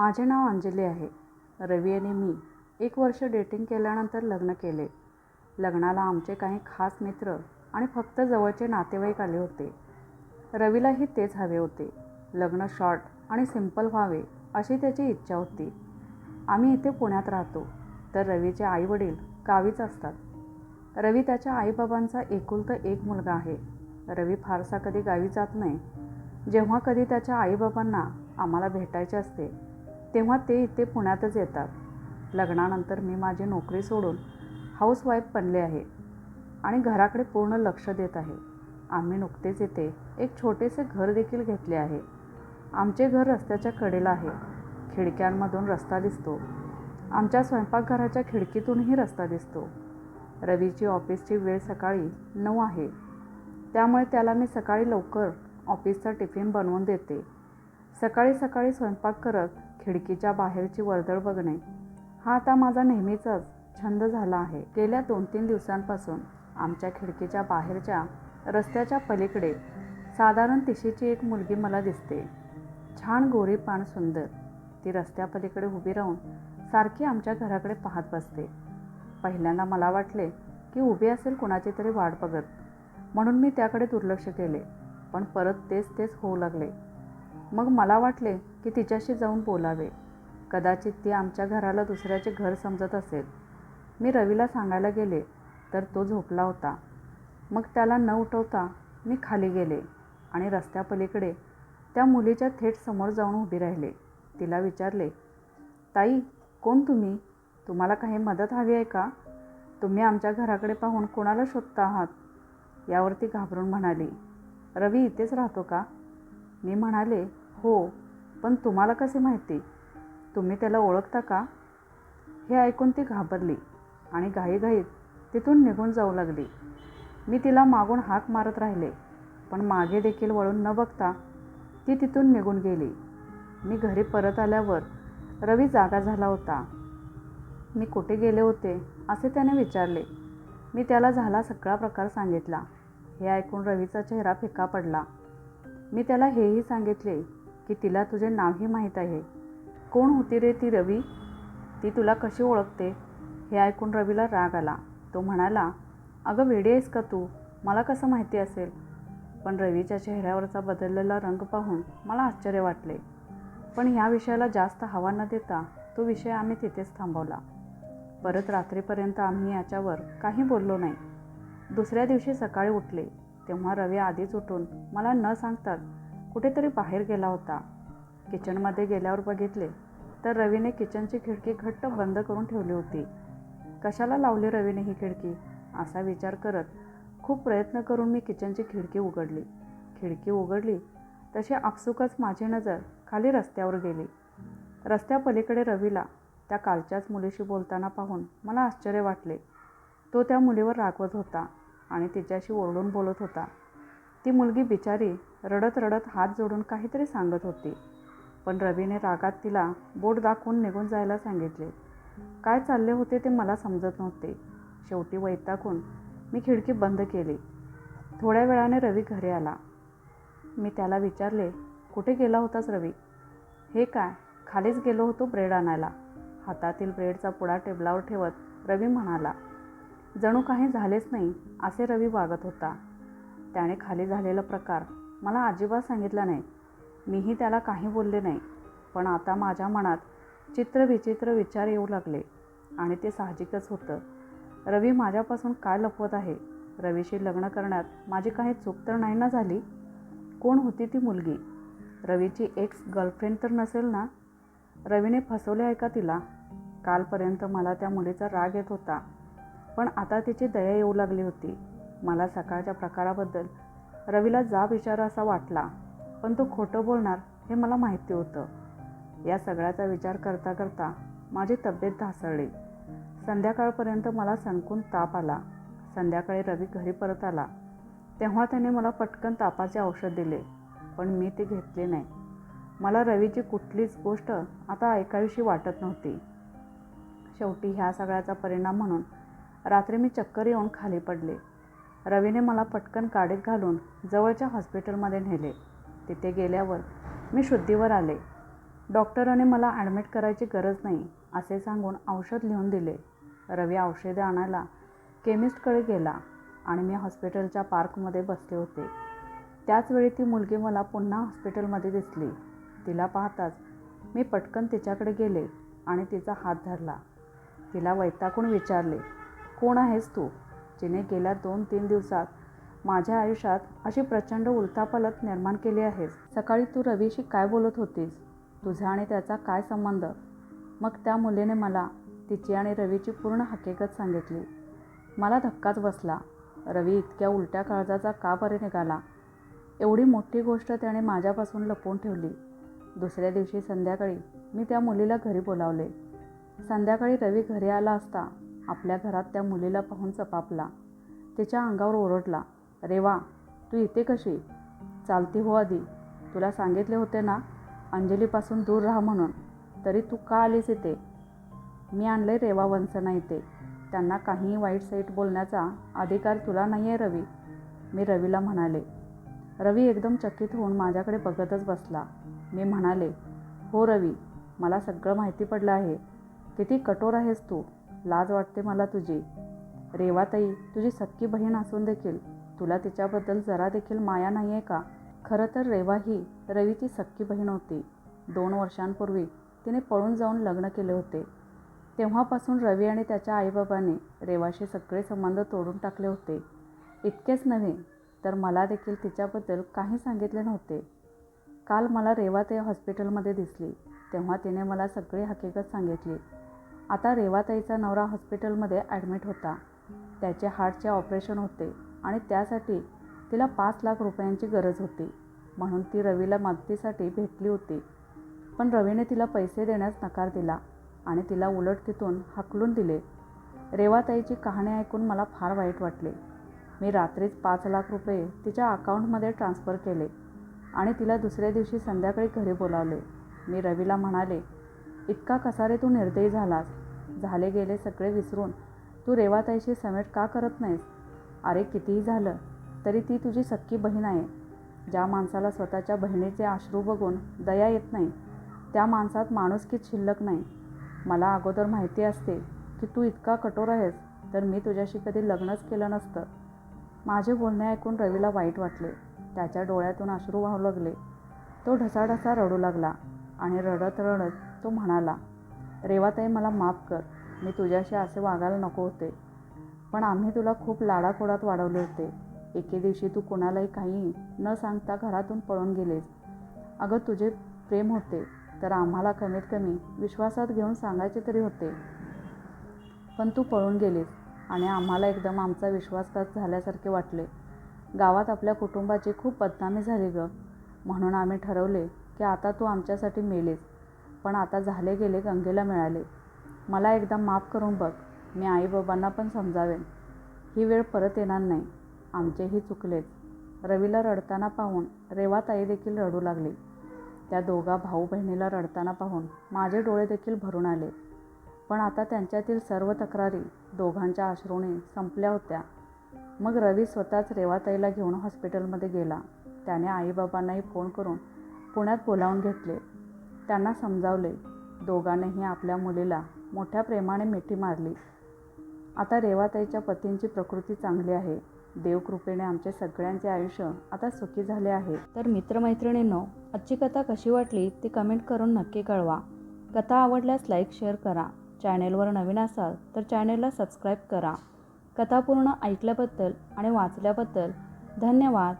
माझे नाव अंजली आहे. रवी आणि मी एक वर्ष डेटिंग केल्यानंतर लग्न केले. लग्नाला आमचे काही खास मित्र आणि फक्त जवळचे नातेवाईक आले होते. रवीलाही तेच हवे होते. लग्न शॉर्ट आणि सिंपल व्हावे अशी त्याची इच्छा होती. आम्ही इथे पुण्यात राहतो. तर रवीचे आईवडील गावीच असतात. रवी त्याच्या आईबाबांचा एकुलता एक मुलगा आहे. रवी फारसा कधी गावी जात नाही. जेव्हा कधी त्याच्या आईबाबांना आम्हाला भेटायचे असते तेव्हा ते इथे पुण्यातच येतात. लग्नानंतर मी माझी नोकरी सोडून हाऊसवाईफ बनले आहे आणि घराकडे पूर्ण लक्ष देत आहे. आम्ही नुकतेच इथे एक छोटेसे घर देखील घेतले आहे. आमचे घर रस्त्याच्या कडेला आहे. खिडक्यांमधून रस्ता दिसतो. आमच्या स्वयंपाकघराच्या खिडकीतूनही रस्ता दिसतो. रवीची ऑफिसची वेळ सकाळी नऊ आहे. त्यामुळे त्याला मी सकाळी लवकर ऑफिसचा टिफिन बनवून देते. सकाळी सकाळी स्वयंपाक करत खिडकीच्या बाहेरची वर्दळ बघणे. हा आता माझा नेहमीचाच छंद झाला आहे. गेल्या दोन तीन दिवसांपासून आमच्या खिडकीच्या बाहेरच्या रस्त्याच्या पलीकडे साधारण तिशीची एक मुलगी मला दिसते. छान गोरी पाण सुंदर. ती रस्त्यापलीकडे उभी राहून सारखी आमच्या घराकडे पाहत बसते. पहिल्यांदा मला वाटले की उभी असेल कुणाची तरी वाट बघत. म्हणून मी त्याकडे दुर्लक्ष केले. पण परत तेच तेच होऊ लागले. मग मला वाटले की तिच्याशी जाऊन बोलावे. कदाचित ती आमच्या घराला दुसऱ्याचे घर समजत असेल. मी रवीला सांगायला गेले तर तो झोपला होता. मग त्याला न उठवता मी खाली गेले आणि रस्त्यापलीकडे त्या मुलीच्या थेट समोर जाऊन उभी राहिले. तिला विचारले ताई कोण तुम्ही? तुम्हाला काही मदत हवी आहे का? तुम्ही आमच्या घराकडे पाहून कोणाला शोधता आहात? यावरती घाबरून म्हणाली रवी इथेच राहतो का? मी म्हणाले हो पण तुम्हाला कसे माहिती? तुम्ही त्याला ओळखता का? हे ऐकून ती घाबरली आणि घाईघाईत तिथून निघून जाऊ लागली. मी तिला मागून हाक मारत राहिले पण मागे देखील वळून न बघता ती तिथून निघून गेली. मी घरी परत आल्यावर रवी जागा झाला होता. मी कुठे गेले होते असे त्याने विचारले. मी त्याला झाला सगळा प्रकार सांगितला. हे ऐकून रवीचा चेहरा फिका पडला. मी त्याला हेही सांगितले की तिला तुझे नावही माहीत आहे. कोण होती रे ती रवी? ती तुला कशी ओळखते? हे ऐकून रवीला राग आला. तो म्हणाला अगं वेडी आहेस का तू? मला कसं माहिती असेल? पण रवीच्या चेहऱ्यावरचा बदललेला रंग पाहून मला आश्चर्य वाटले. पण ह्या विषयाला जास्त हवा न देता तो विषय आम्ही तिथेच थांबवला. परत रात्रीपर्यंत आम्ही याच्यावर काही बोललो नाही. दुसऱ्या दिवशी सकाळी उठले. तेव्हा रवी आधीच उठून मला न सांगताच कुठेतरी बाहेर गेला होता. किचनमध्ये गेल्यावर बघितले तर रवीने किचनची खिडकी घट्ट बंद करून ठेवली होती. कशाला लावली रवीने ही खिडकी? असा विचार करत खूप प्रयत्न करून मी किचनची खिडकी उघडली. खिडकी उघडली तशी आपसुकच माझी नजर खाली रस्त्यावर गेली. रस्त्यापलीकडे रवीला त्या कालच्याच मुलीशी बोलताना पाहून मला आश्चर्य वाटले. तो त्या मुलीवर रागवत होता आणि तिच्याशी ओरडून बोलत होता. ती मुलगी बिचारी रडत रडत हात जोडून काहीतरी सांगत होती. पण रवीने रागात तिला बोट दाखवून निघून जायला सांगितले. काय चालले होते ते मला समजत नव्हते. शेवटी वैतागून मी खिडकी बंद केली. थोड्या वेळाने रवी घरी आला. मी त्याला विचारले कुठे गेला होतास रवी? हे काय? खालीच गेलो होतो ब्रेड आणायला. हातातील ब्रेडचा पुडा टेबलावर ठेवत रवी म्हणाला जणू काही झालेच नाही असे रवी वागत होता. त्याने खाली झालेला प्रकार मला अजिबात सांगितलं नाही. मीही त्याला काही बोलले नाही. पण आता माझ्या मनात चित्रविचित्र विचार येऊ लागले आणि ते साहजिकच होतं. रवी माझ्यापासून काय लपवत आहे? रवीशी लग्न करण्यात माझी काही चूक तर नाही ना झाली? कोण होती ती मुलगी? रवीची एक्स गर्लफ्रेंड तर नसेल ना? रवीने फसवले आहे का तिला? कालपर्यंत मला त्या मुलीचा राग येत होता. पण आता तिची दया येऊ लागली होती. मला सकाळच्या प्रकाराबद्दल रवीला जा विचार असा वाटला पण तो खोटं बोलणार हे मला माहिती होतं. या सगळ्याचा विचार करता करता माझी तब्येत ढासळली. संध्याकाळपर्यंत मला सणकून ताप आला. संध्याकाळी रवी घरी परत आला. तेव्हा त्याने मला पटकन तापाचे औषध दिले पण मी ते घेतले नाही. मला रवीची कुठलीच गोष्ट आता ऐकावीशी वाटत नव्हती. शेवटी ह्या सगळ्याचा परिणाम म्हणून रात्री मी चक्कर येऊन खाली पडले. रवीने मला पटकन गाडीत घालून जवळच्या हॉस्पिटलमध्ये नेले. तिथे गेल्यावर मी शुद्धीवर आले. डॉक्टराने मला ॲडमिट करायची गरज नाही असे सांगून औषध लिहून दिले. रवी औषधे आणायला केमिस्टकडे गेला आणि मी हॉस्पिटलच्या पार्कमध्ये बसले होते. त्याचवेळी ती मुलगी मला पुन्हा हॉस्पिटलमध्ये दिसली. तिला पाहताच मी पटकन तिच्याकडे गेले आणि तिचा हात धरला. तिला वैतागून विचारले कोण आहेस तू? जिने गेल्या दोन तीन दिवसात माझ्या आयुष्यात अशी प्रचंड उलथापालत निर्माण केली आहेस सकाळी तू रवीशी काय बोलत होतीस? तुझा आणि त्याचा काय संबंध? मग त्या मुलीने मला तिची आणि रवीची पूर्ण हकीकत सांगितली. मला धक्काच बसला. रवी इतक्या उलट्या काळजाचा का बरे निघाला? एवढी मोठी गोष्ट त्याने माझ्यापासून लपवून ठेवली. दुसऱ्या दिवशी संध्याकाळी मी त्या मुलीला घरी बोलावले. संध्याकाळी रवी घरी आला असता आपल्या घरात त्या मुलीला पाहून चपापला. तिच्या अंगावर ओरडला अरे वा तू इथे कशी? चालती हो आधी. तुला सांगितले होते ना अंजलीपासून दूर राहा म्हणून. तरी तू का आलीस इथे? मी आणले रेवा वंसना इथे. त्यांना काहीही वाईट साईट बोलण्याचा अधिकार तुला नाही आहे रवी मी रवीला म्हणाले. रवी एकदम चकित होऊन माझ्याकडे बघतच बसला. मी म्हणाले हो रवी मला सगळं माहिती पडलं आहे. किती कठोर आहेस तू. लाज वाटते मला तुझी. रेवाताई तुझी सक्की बहीण असून देखील तुला तिच्याबद्दल जरा देखील माया नाही आहे का? खरं तर रेवा ही रवीची सक्की बहीण होती. दोन वर्षांपूर्वी तिने पळून जाऊन लग्न केले होते. तेव्हापासून रवी आणि त्याच्या आईबाबाने रेवाशी सगळे संबंध तोडून टाकले होते. इतकेच नव्हे तर मला देखील तिच्याबद्दल काही सांगितले नव्हते. काल मला रेवा ते हॉस्पिटलमध्ये दिसली तेव्हा तिने मला सगळी हकीकत सांगितली. आता रेवाताईचा नवरा हॉस्पिटलमध्ये ॲडमिट होता. त्याचे हार्टचे ऑपरेशन होते आणि त्यासाठी तिला पाच लाख रुपयांची गरज होती. म्हणून ती रवीला मदतीसाठी भेटली होती. पण रवीने तिला पैसे देण्यास नकार दिला आणि तिला उलट तिथून हाकलून दिले. रेवाताईची कहाणी ऐकून मला फार वाईट वाटले. मी रात्रीच पाच लाख रुपये तिच्या अकाउंटमध्ये ट्रान्स्फर केले आणि तिला दुसऱ्या दिवशी संध्याकाळी घरी बोलावले. मी रवीला म्हणाले इतका कसा रे तू निर्दयी झालास? झाले गेले सगळे विसरून. तू रेवाताईशी समेट का करत नाहीस? अरे कितीही झालं तरी ती तुझी सख्खी बहीण आहे. ज्या माणसाला स्वतःच्या बहिणीचे अश्रू बघून दया येत नाही त्या माणसात माणुसकीच शिल्लक नाही. मला अगोदर माहिती असते की तू इतका कठोर आहेस तर मी तुझ्याशी कधी लग्नच केलं नसतं. माझे बोलणे ऐकून रवीला वाईट वाटले. त्याच्या डोळ्यातून अश्रू वाहू लागले. तो ढसाढसा रडू लागला आणि रडत रडत तो म्हणाला रेवाताई मला माफ कर. मी तुझ्याशी असे वागायला नको होते. पण आम्ही तुला खूप लाडाखोडात वाढवले होते. एके दिवशी तू कोणालाही काही न सांगता घरातून पळून गेलेस. अगं तुझे प्रेम होते तर आम्हाला कमीत कमी विश्वासात घेऊन सांगायचे तरी होते. पण तू पळून गेलीस आणि आम्हाला एकदम आमचा विश्वासघात झाल्यासारखे वाटले. गावात आपल्या कुटुंबाची खूप बदनामी झाली गं. म्हणून आम्ही ठरवले की आता तू आमच्यासाठी मेलीस. पण आता झाले गेले गंगेला मिळाले. मला एकदा माफ करून बघ मी आईबाबांना पण समजावेन. ही वेळ परत येणार नाही. आमचेही चुकलेच. रवीला रडताना पाहून रेवाताई देखील रडू लागली. त्या दोघा भाऊ बहिणीला रडताना पाहून माझे डोळे देखील भरून आले. पण आता त्यांच्यातील सर्व तक्रारी दोघांच्या अश्रूने संपल्या होत्या. मग रवी स्वतःच रेवाताईला घेऊन हॉस्पिटलमध्ये गेला. त्याने आईबाबांनाही फोन करून पुण्यात बोलावून घेतले. त्यांना समजावले. दोघांनीही आपल्या मुलीला मोठ्या प्रेमाने मिठी मारली. आता रेवाताईच्या पतींची प्रकृती चांगली आहे. देवकृपेने आमचे सगळ्यांचे आयुष्य आता सुखी झाले आहे. तर मित्रमैत्रिणींनो आजची कथा कशी वाटली ती कमेंट करून नक्की कळवा. कथा आवडल्यास लाईक शेअर करा. चॅनेलवर नवीन असाल तर चॅनेलला सबस्क्राईब करा. कथा पूर्ण ऐकल्याबद्दल आणि वाचल्याबद्दल धन्यवाद.